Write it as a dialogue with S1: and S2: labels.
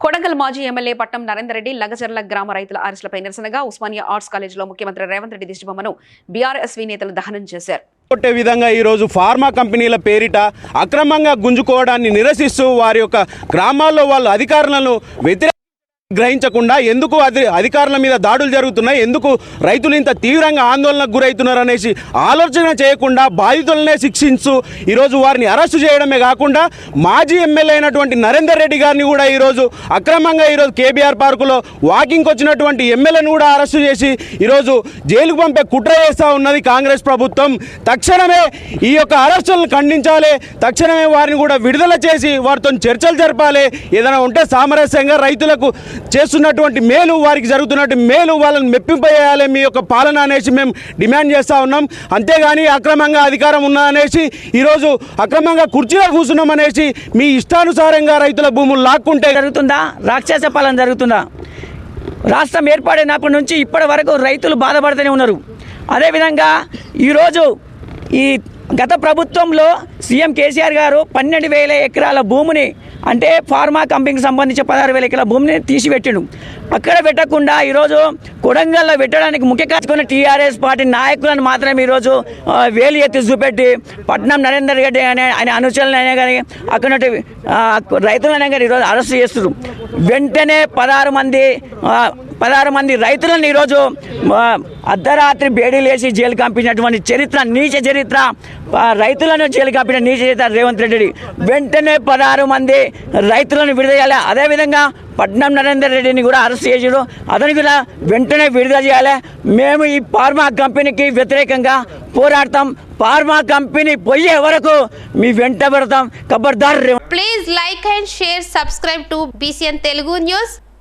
S1: కొడంగల్ మాజీ ఎమ్మెల్యే పట్నం నరేందర్రెడ్డి లగజర్ల గ్రామ రైతుల అరెస్టులపై నిరసనగా ఉస్మానియా ఆర్ట్స్ కాలేజీలో ముఖ్యమంత్రి రేవంత్ రెడ్డి దిష్టిబొమ్మను బీఆర్ఎస్వి నేతలు దహనం చేశారు.
S2: కొట్టే విధంగా ఈరోజు ఫార్మా కంపెనీల పేరిట అక్రమంగా గుంజుకోవడాన్ని నిరసిస్తూ వారి యొక్క గ్రామాల్లో వాళ్ళు అధికారులను వ్యతిరేక గ్రహించకుండా ఎందుకు అధి అధికారుల మీద దాడులు జరుగుతున్నాయి ఎందుకు రైతులు ఇంత తీవ్రంగా ఆందోళనకు గురవుతున్నారు అనేసి ఆలోచన చేయకుండా బాధితులనే శిక్షించు ఈరోజు వారిని అరెస్టు చేయడమే కాకుండా మాజీ ఎమ్మెల్యే అయినటువంటి నరేందర్ రెడ్డి గారిని కూడా ఈరోజు అక్రమంగా ఈరోజు కేబీఆర్ పార్కులో వాకింగ్కి వచ్చినటువంటి ఎమ్మెల్యేను కూడా అరెస్టు చేసి ఈరోజు జైలుకు పంపే కుట్ర చేస్తూ ఉన్నది కాంగ్రెస్ ప్రభుత్వం. తక్షణమే ఈ యొక్క అరెస్టులను ఖండించాలి తక్షణమే వారిని కూడా విడుదల చేసి వారితో చర్చలు జరపాలి. ఏదైనా ఉంటే సామరస్యంగా రైతులకు చేస్తున్నటువంటి మేలు వారికి జరుగుతున్నటువంటి మేలు వాళ్ళని మెప్పింపజేయాలి మీ యొక్క పాలన అనేసి మేము డిమాండ్ చేస్తూ ఉన్నాం. అంతేగాని అక్రమంగా అధికారం ఉన్నదనేసి ఈరోజు అక్రమంగా కుర్చీలో కూర్చున్నాం అనేసి మీ ఇష్టానుసారంగా రైతుల భూములు లాక్కుంటే
S3: జరుగుతుందా? రాక్షస పాలన జరుగుతుందా? రాష్ట్రం ఏర్పడినప్పటి నుంచి ఇప్పటి వరకు రైతులు బాధపడుతూనే ఉన్నారు. అదేవిధంగా ఈరోజు ఈ గత ప్రభుత్వంలో సీఎం కేసీఆర్ గారు పన్నెండు వేల ఎకరాల భూమిని అంటే ఫార్మా కంపెనీకి సంబంధించి పదహారు వేల ఎకరాల భూమిని తీసిపెట్టిండు. అక్కడ పెట్టకుండా ఈరోజు కొడంగల్లో పెట్టడానికి ముఖ్య కాచుకున్న టీఆర్ఎస్ పార్టీ నాయకులను మాత్రమే ఈరోజు వేలు ఎత్తి చూపెట్టి పట్నం నరేందర్ రెడ్డి అనే ఆయన అనుచరులు అయినా కానీ అక్కడ రైతులనే రైతులైనా కానీ ఈరోజు అరెస్ట్ చేస్తున్నారు వెంటనే పదహారు మంది పదహారు మంది రైతులను ఈరోజు అర్ధరాత్రి బేడీలు వేసి జైలు కంపించినటువంటి చరిత్ర నీచ చరిత్ర రైతులను జైలు కంపిన నీచ చరిత్ర రేవంత్ రెడ్డి వెంటనే పదహారు మంది రైతులను విడుదల చేయాలి. అదేవిధంగా పట్నం నరేందర్ రెడ్డిని కూడా అరెస్ట్ చేసాడు అతని కూడా వెంటనే విడుదల చేయాలి. మేము ఈ ఫార్మా కంపెనీకి వ్యతిరేకంగా పోరాడతాం. ఫార్మా కంపెనీ పోయే వరకు మీ వెంట పెడతాం. కబర్దార్
S4: please like and share subscribe to BCN Telugu news